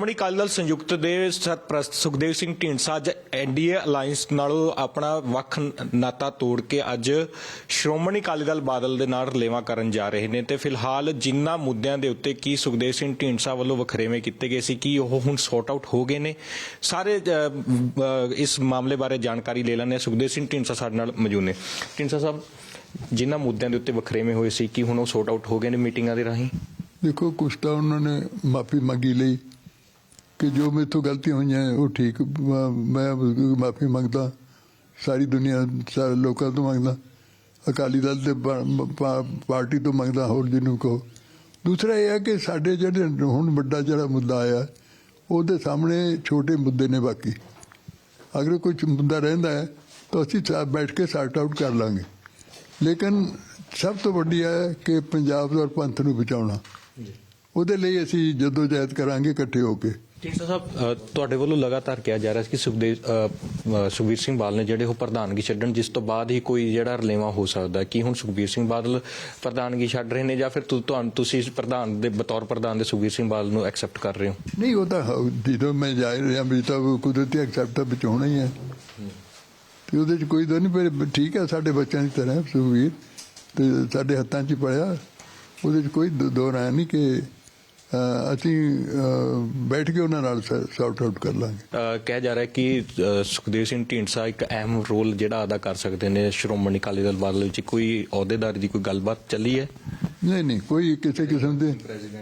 ਸ਼੍ਰੋਮਣੀ ਅਕਾਲੀ ਦਲ ਸੰਯੁਕਤ ਦੇ ਸਰਪ੍ਰਸਤ ਸੁਖਦੇਵ ਸਿੰਘ ਢੀਂਡਸਾ ਅੱਜ ਐਨਡੀਏ ਅਲਾਈਅੰਸ ਨਾਲੋਂ ਆਪਣਾ ਵੱਖ ਨਾਤਾ ਤੋੜ ਕੇ ਅੱਜ ਸ਼੍ਰੋਮਣੀ ਅਕਾਲੀ ਦਲ ਬਾਦਲ ਦੇ ਨਾਲ ਰਲੇਵਾ ਕਰਨ ਜਾ ਰਹੇ ਨੇ ਤੇ ਫਿਲਹਾਲ ਜਿਨ੍ਹਾਂ ਮੁੱਦਿਆਂ ਦੇ ਉੱਤੇ ਕੀ ਸੁਖਦੇਵ ਸਿੰਘ ਢੀਂਡਸਾ ਵੱਲੋਂ ਵਖਰੇਵੇਂ ਕੀਤੇ ਗਏ ਸੀ, ਕੀ ਉਹ ਹੁਣ ਸੌਟ ਆਊਟ ਹੋ ਗਏ ਨੇ, ਸਾਰੇ ਇਸ ਮਾਮਲੇ ਬਾਰੇ ਜਾਣਕਾਰੀ ਲੈ ਲੈਣੇ ਸੁਖਦੇਵ ਸਿੰਘ ਢੀਂਡਸਾ ਸਾਡੇ ਨਾਲ ਮੌਜੂਦ ਨੇ। ਢੀਂਡਸਾ ਸਾਹਿਬ ਜਿਨ੍ਹਾਂ ਮੁੱਦਿਆਂ ਦੇ ਉੱਤੇ ਵਖਰੇਵੇਂ ਹੋਏ ਸੀ, ਕੀ ਹੁਣ ਉਹ ਸੌਟ ਆਊਟ ਹੋ ਗਏ ਨੇ ਮੀਟਿੰਗਾਂ ਦੇ ਰਾਹੀਂ? ਦੇਖੋ, ਕੁਛ ਤਾਂ ਉਹਨਾਂ ਨੇ ਮਾਫੀ ਮੰਗੀ ਲਈ। ਕਿ ਜੋ ਮੇਥੋਂ ਗਲਤੀਆਂ ਹੋਈਆਂ ਉਹ ਠੀਕ ਮ- ਮਾਫੀ ਮੰਗਦਾ ਸਾਰੀ ਦੁਨੀਆ ਸਾਰੇ ਲੋਕਾਂ ਤੋਂ ਮੰਗਦਾ ਅਕਾਲੀ ਦਲ ਤੇ ਪਾ- ਪਾਰਟੀ ਤੋਂ ਮੰਗਦਾ ਹੋਰ ਜਿਹਨੂੰ ਕਹੋ। ਦੂਸਰਾ ਇਹ ਹੈ ਕਿ ਸਾਡੇ ਜਿਹੜੇ ਹੁਣ ਵੱਡਾ ਜਿਹੜਾ ਮੁੱਦਾ ਆਇਆ ਉਹਦੇ ਸਾਹਮਣੇ ਛੋਟੇ ਮੁੱਦੇ ਨੇ ਬਾਕੀ। ਅਗਰ ਕੋਈ ਮੁੱਦਾ ਰਹਿੰਦਾ ਹੈ ਤਾਂ ਅਸੀਂ ਸਾ- ਬੈਠ ਕੇ ਸੌਟ ਆਊਟ ਕਰ ਲਾਂਗੇ। ਲੇਕਿਨ ਸਭ ਤੋਂ ਵੱਡੀ ਹੈ ਕਿ ਪੰਜਾਬ ਔਰ ਪੰਥ ਨੂੰ ਬਚਾਉਣਾ। ਉਹਦੇ ਲਈ ਅਸੀਂ ਜਦੋਂ ਜਹਿਦ ਕਰਾਂਗੇ ਇਕੱਠੇ ਹੋ ਕੇ। ਢੀਂਡਸਾ ਸਾਹਿਬ ਤੁਹਾਡੇ ਵੱਲੋਂ ਲਗਾਤਾਰ ਕਿਹਾ ਜਾ ਰਿਹਾ ਸੀ ਕਿ ਸੁਖਦੇਵ ਸੁਖਬੀਰ ਸਿੰਘ ਬਾਦਲ ਨੇ ਜਿਹੜੇ ਉਹ ਪ੍ਰਧਾਨਗੀ ਛੱਡਣ, ਜਿਸ ਤੋਂ ਬਾਅਦ ਹੀ ਕੋਈ ਜਿਹੜਾ ਰਲੇਵਾ ਹੋ ਸਕਦਾ। ਕਿ ਹੁਣ ਸੁਖਬੀਰ ਸਿੰਘ ਬਾਦਲ ਪ੍ਰਧਾਨਗੀ ਛੱਡ ਰਹੇ ਨੇ ਜਾਂ ਫਿਰ ਤੁਹਾਨੂੰ ਤੁਸੀਂ ਇਸ ਪ੍ਰਧਾਨ ਦੇ ਬਤੌਰ ਪ੍ਰਧਾਨ ਦੇ ਸੁਖਬੀਰ ਸਿੰਘ ਬਾਦਲ ਨੂੰ ਐਕਸੈਪਟ ਕਰ ਰਹੇ ਹੋ? ਨਹੀਂ, ਉਹ ਤਾਂ ਜਦੋਂ ਮੈਂ ਜਾ ਰਿਹਾ ਵੀ ਤਾਂ ਕੁਦਰਤੀ ਐਕਸੈਪਟ ਤਾਂ ਬਚਾਉਣਾ ਹੀ ਹੈ। ਤੇ ਉਹਦੇ ਚ ਕੋਈ ਦੋ ਨਹੀਂ ਪਰ ਠੀਕ ਹੈ, ਸਾਡੇ ਬੱਚਿਆਂ ਦੀ ਤਰ੍ਹਾਂ ਸੁਖਬੀਰ ਤੇ ਸਾਡੇ ਹੱਥਾਂ 'ਚ ਹੀ ਪੜਿਆ। ਉਹਦੇ ਚ ਕੋਈ ਦੋ- ਦੋ ਨਹੀਂ ਕਿ ਅਸੀਂ ਬੈਠ ਕੇ ਉਹਨਾਂ ਨਾਲ ਸੌਟ ਆਊਟ ਕਰ ਲਾਂਗੇ। ਕਿਹਾ ਜਾ ਰਿਹਾ ਹੈ ਕਿ ਸੁਖਦੇਵ ਸਿੰਘ ਢੀਂਡਸਾ ਇੱਕ ਅਹਿਮ ਰੋਲ ਜਿਹੜਾ ਅਦਾ ਕਰ ਸਕਦੇ ਨੇ ਸ਼੍ਰੋਮਣੀ ਅਕਾਲੀ ਦਲ ਬਾਦਲ ਵਿੱਚ। ਕੋਈ ਅਹੁਦੇਦਾਰੀ ਦੀ ਕੋਈ ਗੱਲਬਾਤ ਚੱਲੀ ਹੈ? ਨਹੀਂ ਨਹੀਂ ਕੋਈ ਕਿਸੇ ਕਿਸਮ ਦੇ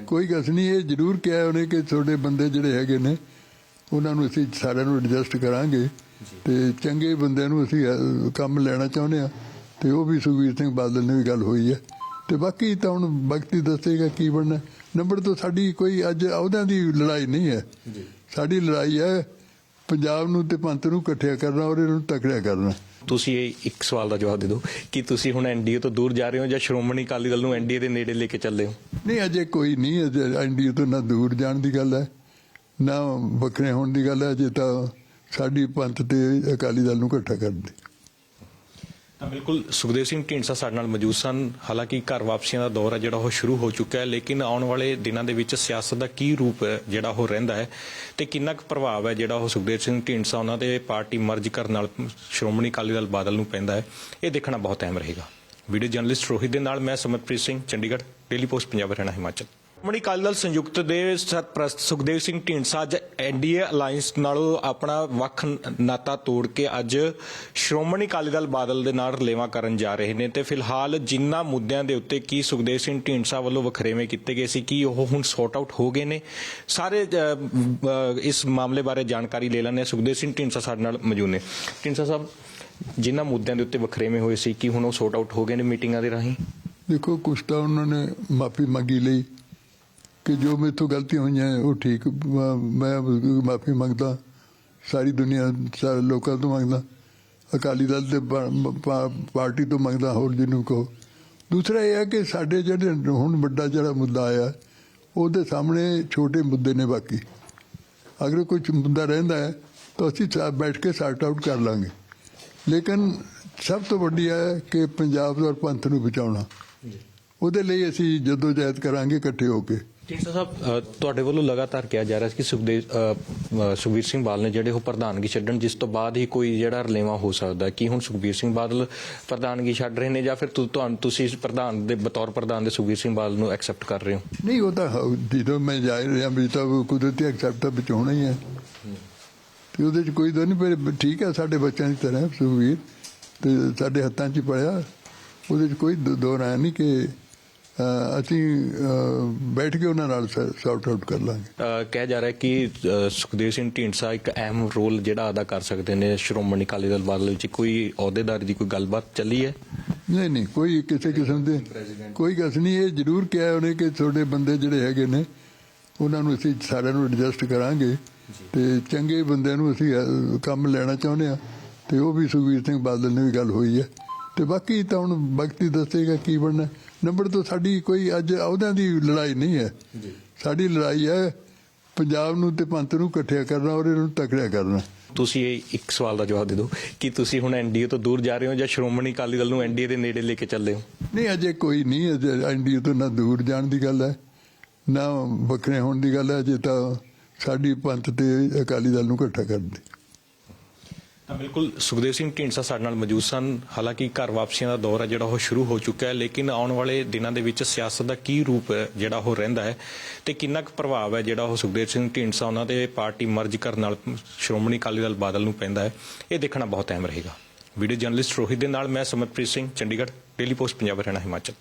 ਕੋਈ ਗੱਲ ਨਹੀਂ ਇਹ ਜ਼ਰੂਰ ਕਿਹਾ ਉਹਨੇ ਕਿ ਤੁਹਾਡੇ ਬੰਦੇ ਜਿਹੜੇ ਹੈਗੇ ਨੇ ਉਹਨਾਂ ਨੂੰ ਅਸੀਂ ਸਾਰਿਆਂ ਨੂੰ ਐਡਜਸਟ ਕਰਾਂਗੇ। ਤੇ ਚੰਗੇ ਬੰਦਿਆਂ ਨੂੰ ਅਸੀਂ ਕੰਮ ਲੈਣਾ ਚਾਹੁੰਦੇ ਆ ਤੇ ਉਹ ਵੀ ਸੁਖਬੀਰ ਸਿੰਘ ਬਾਦਲ ਨੇ ਵੀ ਗੱਲ ਹੋਈ ਹੈ। ਤੇ ਬਾਕੀ ਤਾਂ ਹੁਣ ਵਕਤੀ ਦੱਸੇਗਾ ਕੀ ਬਣਨਾ। ਨੰਬਰ ਤੋਂ ਸਾਡੀ ਕੋਈ ਅੱਜ ਅਹੁਦਿਆਂ ਦੀ ਲੜਾਈ ਨਹੀਂ ਹੈ। ਸਾਡੀ ਲੜਾਈ ਹੈ ਪੰਜਾਬ ਨੂੰ ਤੇ ਪੰਥ ਨੂੰ ਇਕੱਠਿਆ ਕਰਨਾ ਔਰ ਇਹਨੂੰ ਤਕੜਿਆ ਕਰਨਾ। ਤੁਸੀਂ ਇਹ ਇੱਕ ਸਵਾਲ ਦਾ ਜਵਾਬ ਦੇ ਦਿਓ ਕਿ ਤੁਸੀਂ ਹੁਣ ਐਨਡੀਏ ਤੋਂ ਦੂਰ ਜਾ ਰਹੇ ਹੋ ਜਾਂ ਸ਼੍ਰੋਮਣੀ ਅਕਾਲੀ ਦਲ ਨੂੰ ਐਨਡੀਏ ਦੇ ਨੇੜੇ ਲੈ ਕੇ ਚੱਲੇ ਹੋ? ਨਹੀਂ ਅਜੇ ਕੋਈ ਨਹੀਂ ਅਜੇ ਐਨਡੀਏ ਤੋਂ ਨਾ ਦੂਰ ਜਾਣ ਦੀ ਗੱਲ ਹੈ ਨਾ ਵੱਖਰੇ ਹੋਣ ਦੀ ਗੱਲ ਹੈ ਅਜੇ ਤਾਂ ਸਾਡੀ ਪੰਥ ਤੇ ਅਕਾਲੀ ਦਲ ਨੂੰ ਇਕੱਠਾ ਕਰਨ ਦੀ। ਤਾਂ ਬਿਲਕੁਲ ਸੁਖਦੇਵ ਸਿੰਘ ਢੀਂਡਸਾ ਸਾਡੇ ਨਾਲ ਮੌਜੂਦ ਸਨ। ਹਾਲਾਂਕਿ ਘਰ ਵਾਪਸੀਆਂ ਦਾ ਦੌਰ ਹੈ ਜਿਹੜਾ ਉਹ ਸ਼ੁਰੂ ਹੋ ਚੁੱਕਾ ਹੈ, ਲੇਕਿਨ ਆਉਣ ਵਾਲੇ ਦਿਨਾਂ ਦੇ ਵਿੱਚ ਸਿਆਸਤ ਦਾ ਕੀ ਰੂਪ ਜਿਹੜਾ ਉਹ ਰਹਿੰਦਾ ਹੈ ਤੇ ਕਿੰਨਾ ਕੁ ਪ੍ਰਭਾਵ ਹੈ ਜਿਹੜਾ ਉਹ ਸੁਖਦੇਵ ਸਿੰਘ ਢੀਂਡਸਾ ਉਹਨਾਂ ਦੇ ਪਾਰਟੀ ਮਰਜ ਕਰਨ ਨਾਲ ਸ਼੍ਰੋਮਣੀ ਅਕਾਲੀ ਦਲ ਬਾਦਲ ਨੂੰ ਪੈਂਦਾ ਹੈ, ਇਹ ਦੇਖਣਾ ਬਹੁਤ ਅਹਿਮ ਰਹੇਗਾ। ਵੀਡੀਓ ਜਰਨਲਿਸਟ ਰੋਹਿਤ ਦੇ ਨਾਲ ਮੈਂ ਸਮਰਪ੍ਰੀਤ ਸਿੰਘ, ਚੰਡੀਗੜ੍ਹ, ਡੇਲੀ ਪੋਸਟ, ਪੰਜਾਬ ਹਰਿਆਣਾ, ਹਿਮਾਚਲ। ਸ਼੍ਰੋਮਣੀ ਅਕਾਲੀ ਦਲ ਸੰਯੁਕਤ ਦੇ ਸਰਪ੍ਰਸਤ ਸੁਖਦੇਵ ਸਿੰਘ ਢੀਂਡਸਾ ਅੱਜ ਐਨਡੀਏ ਅਲਾਈਅੰਸ ਨਾਲੋਂ ਆਪਣਾ ਵੱਖ ਨਾਤਾ ਤੋੜ ਕੇ ਅੱਜ ਸ਼੍ਰੋਮਣੀ ਅਕਾਲੀ ਦਲ ਬਾਦਲ ਦੇ ਨਾਲ ਰਲੇਵਾ ਕਰਨ ਜਾ ਰਹੇ ਨੇ ਤੇ ਫਿਲਹਾਲ ਜਿਨ੍ਹਾਂ ਮੁੱਦਿਆਂ ਦੇ ਉੱਤੇ ਕੀ ਸੁਖਦੇਵ ਸਿੰਘ ਢੀਂਡਸਾ ਵੱਲੋਂ ਵਖਰੇਵੇਂ ਕੀਤੇ ਗਏ ਸੀ, ਕੀ ਉਹ ਹੁਣ ਸੌਟ ਆਊਟ ਹੋ ਗਏ ਨੇ? ਸਾਰੇ ਇਸ ਮਾਮਲੇ ਬਾਰੇ ਜਾਣਕਾਰੀ ਲੈ ਲੈਣੇ ਸੁਖਦੇਵ ਸਿੰਘ ਢੀਂਡਸਾ ਸਾਡੇ ਨਾਲ ਮੌਜੂਦ ਨੇ। ਢੀਂਡਸਾ ਸਾਹਿਬ ਜਿਨ੍ਹਾਂ ਮੁੱਦਿਆਂ ਦੇ ਉੱਤੇ ਵਖਰੇਵੇਂ ਹੋਏ ਸੀ, ਕੀ ਹੁਣ ਉਹ ਸੌਟ ਆਊਟ ਹੋ ਗਏ ਨੇ ਮੀਟਿੰਗਾਂ ਦੇ ਰਾਹੀਂ? ਦੇਖੋ, ਕੁਛ ਤਾਂ ਉਹਨਾਂ ਨੇ ਮਾਫੀ ਮੰਗੀ ਲਈ। ਕਿ ਜੋ ਮੇਥੋਂ ਗਲਤੀਆਂ ਹੋਈਆਂ ਉਹ ਠੀਕ ਮ- ਮਾਫੀ ਮੰਗਦਾ ਸਾਰੀ ਦੁਨੀਆ ਸਾਰੇ ਲੋਕਾਂ ਤੋਂ ਮੰਗਦਾ ਅਕਾਲੀ ਦਲ ਤੇ ਪਾ- ਪਾਰਟੀ ਤੋਂ ਮੰਗਦਾ ਹੋਰ ਜਿਹਨੂੰ ਕਹੋ। ਦੂਸਰਾ ਇਹ ਹੈ ਕਿ ਸਾਡੇ ਜਿਹੜੇ ਹੁਣ ਵੱਡਾ ਜਿਹੜਾ ਮੁੱਦਾ ਆਇਆ ਉਹਦੇ ਸਾਹਮਣੇ ਛੋਟੇ ਮੁੱਦੇ ਨੇ ਬਾਕੀ। ਅਗਰ ਕੋਈ ਮੁੱਦਾ ਰਹਿੰਦਾ ਹੈ ਤਾਂ ਅਸੀਂ ਬੈਠ ਕੇ ਸੌਟ ਆਊਟ ਕਰ ਲਾਂਗੇ। ਲੇਕਿਨ ਸਭ ਤੋਂ ਵੱਡੀ ਹੈ ਕਿ ਪੰਜਾਬ ਔਰ ਪੰਥ ਨੂੰ ਬਚਾਉਣਾ। ਉਹਦੇ ਲਈ ਅਸੀਂ ਜਦੋਂ ਜਹਿਦ ਕਰਾਂਗੇ ਇਕੱਠੇ ਹੋ ਕੇ। ਢੀਂਡਸਾ ਸਾਹਿਬ ਤੁਹਾਡੇ ਵੱਲੋਂ ਲਗਾਤਾਰ ਕਿਹਾ ਜਾ ਰਿਹਾ ਸੀ ਕਿ ਸੁਖਦੇਵ ਅ, ਸੁਖਬੀਰ ਸਿੰਘ ਬਾਦਲ ਨੇ ਜਿਹੜੇ ਉਹ ਪ੍ਰਧਾਨਗੀ ਛੱਡਣ ਜਿਸ ਤੋਂ ਬਾਅਦ ਹੀ ਕੋਈ ਜਿਹੜਾ ਰਲੇਵਾ ਹੋ ਸਕਦਾ ਕਿ ਹੁਣ ਸੁਖਬੀਰ ਸਿੰਘ ਬਾਦਲ ਪ੍ਰਧਾਨਗੀ ਛੱਡ ਰਹੇ ਨੇ ਜਾਂ ਫਿਰ ਤੁਹਾਨੂੰ ਤੁਸੀਂ ਪ੍ਰਧਾਨ ਦੇ ਬਤੌਰ ਪ੍ਰਧਾਨ ਦੇ ਸੁਖਬੀਰ ਸਿੰਘ ਬਾਦਲ ਨੂੰ ਐਕਸੈਪਟ ਕਰ ਰਹੇ ਹੋ? ਨਹੀਂ ਉਹ ਤਾਂ ਜਦੋਂ ਮੈਂ ਜਾ ਰਿਹਾ ਵੀ ਤਾਂ ਕੁਦਰਤੀ ਐਕਸੈਪਟ ਤਾਂ ਬਚਾਉਣਾ ਹੀ ਹੈ। ਤੇ ਉਹਦੇ ਚ ਕੋਈ ਦੋ ਨਹੀਂ ਪਰ ਠੀਕ ਹੈ ਸਾਡੇ ਬੱਚਿਆਂ ਦੀ ਤਰ੍ਹਾਂ ਸੁਖਵੀਰ ਤੇ ਸਾਡੇ ਹੱਥਾਂ 'ਚ ਹੀ ਪੜਿਆ ਉਹਦੇ ਚ ਕੋਈ ਦੋ- ਦੋ ਨਹੀਂ ਕਿ ਅਸੀਂ ਬੈਠ ਕੇ ਉਹਨਾਂ ਨਾਲ ਸੌਟ ਆਊਟ ਕਰ ਲਾਂਗੇ। ਕਿਹਾ ਜਾ ਰਿਹਾ ਹੈ ਕਿ ਸੁਖਦੇਵ ਸਿੰਘ ਢੀਂਡਸਾ ਇੱਕ ਅਹਿਮ ਰੋਲ ਜਿਹੜਾ ਅਦਾ ਕਰ ਸਕਦੇ ਨੇ ਸ਼੍ਰੋਮਣੀ ਅਕਾਲੀ ਦਲ ਬਾਦਲ ਵਿੱਚ। ਕੋਈ ਅਹੁਦੇਦਾਰੀ ਦੀ ਕੋਈ ਗੱਲਬਾਤ ਚੱਲੀ ਹੈ? ਨਹੀਂ ਨਹੀਂ ਕੋਈ ਕਿਸੇ ਕਿਸਮ ਦੇ ਕੋਈ ਗੱਲ ਨਹੀਂ। ਇਹ ਜ਼ਰੂਰ ਕਿਹਾ ਉਹਨੇ ਕਿ ਤੁਹਾਡੇ ਬੰਦੇ ਜਿਹੜੇ ਹੈਗੇ ਨੇ ਉਹਨਾਂ ਨੂੰ ਅਸੀਂ ਸਾਰਿਆਂ ਨੂੰ ਐਡਜਸਟ ਕਰਾਂਗੇ। ਤੇ ਚੰਗੇ ਬੰਦਿਆਂ ਨੂੰ ਅਸੀਂ ਕੰਮ ਲੈਣਾ ਚਾਹੁੰਦੇ ਆ ਤੇ ਉਹ ਵੀ ਸੁਖਬੀਰ ਸਿੰਘ ਬਾਦਲ ਨੇ ਵੀ ਗੱਲ ਹੋਈ ਹੈ। ਤੇ ਬਾਕੀ ਤਾਂ ਹੁਣ ਵਕਤੀ ਦੱਸੇਗਾ ਕੀ ਬਣਨਾ। ਨੰਬਰ ਤੋਂ ਸਾਡੀ ਕੋਈ ਅੱਜ ਅਹੁਦਿਆਂ ਦੀ ਲੜਾਈ ਨਹੀਂ ਹੈ। ਸਾਡੀ ਲੜਾਈ ਹੈ ਪੰਜਾਬ ਨੂੰ ਤੇ ਪੰਥ ਨੂੰ ਇਕੱਠਿਆ ਕਰਨਾ ਔਰ ਇਹਨੂੰ ਤਕੜਿਆ ਕਰਨਾ। ਤੁਸੀਂ ਇਹ ਇੱਕ ਸਵਾਲ ਦਾ ਜਵਾਬ ਦੇ ਦਿਓ ਕਿ ਤੁਸੀਂ ਹੁਣ ਐਨਡੀਏ ਤੋਂ ਦੂਰ ਜਾ ਰਹੇ ਹੋ ਜਾਂ ਸ਼੍ਰੋਮਣੀ ਅਕਾਲੀ ਦਲ ਨੂੰ ਐਨਡੀਏ ਦੇ ਨੇੜੇ ਲੈ ਕੇ ਚੱਲੇ ਹੋ? ਨਹੀਂ ਅਜੇ ਕੋਈ ਨਹੀਂ ਅਜੇ ਐਨਡੀਏ ਤੋਂ ਨਾ ਦੂਰ ਜਾਣ ਦੀ ਗੱਲ ਹੈ ਨਾ ਵੱਖਰੇ ਹੋਣ ਦੀ ਗੱਲ ਹੈ ਅਜੇ ਤਾਂ ਸਾਡੀ ਪੰਥ ਤੇ ਅਕਾਲੀ ਦਲ ਨੂੰ ਇਕੱਠਾ ਕਰਨ ਦੀ। ਤਾਂ ਬਿਲਕੁਲ ਸੁਖਦੇਵ ਸਿੰਘ ਢੀਂਡਸਾ ਸਾਡੇ ਨਾਲ ਮੌਜੂਦ ਸਨ। ਹਾਲਾਂਕਿ ਘਰ ਵਾਪਸੀਆਂ ਦਾ ਦੌਰ ਹੈ ਜਿਹੜਾ ਉਹ ਸ਼ੁਰੂ ਹੋ ਚੁੱਕਾ ਹੈ, ਲੇਕਿਨ ਆਉਣ ਵਾਲੇ ਦਿਨਾਂ ਦੇ ਵਿੱਚ ਸਿਆਸਤ ਦਾ ਕੀ ਰੂਪ ਜਿਹੜਾ ਉਹ ਰਹਿੰਦਾ ਹੈ ਤੇ ਕਿੰਨਾ ਕੁ ਪ੍ਰਭਾਵ ਹੈ ਜਿਹੜਾ ਉਹ ਸੁਖਦੇਵ ਸਿੰਘ ਢੀਂਡਸਾ ਉਹਨਾਂ ਦੇ ਪਾਰਟੀ ਮਰਜ ਕਰਨ ਨਾਲ ਸ਼੍ਰੋਮਣੀ ਅਕਾਲੀ ਦਲ ਬਾਦਲ ਨੂੰ ਪੈਂਦਾ ਹੈ, ਇਹ ਦੇਖਣਾ ਬਹੁਤ ਅਹਿਮ ਰਹੇਗਾ। ਵੀਡੀਓ ਜਰਨਲਿਸਟ ਰੋਹਿਤ ਦੇ ਨਾਲ ਮੈਂ ਸਮਰਪ੍ਰੀਤ ਸਿੰਘ, ਚੰਡੀਗੜ੍ਹ, ਡੇਲੀ ਪੋਸਟ, ਪੰਜਾਬ ਹਰਿਆਣਾ, ਹਿਮਾਚਲ।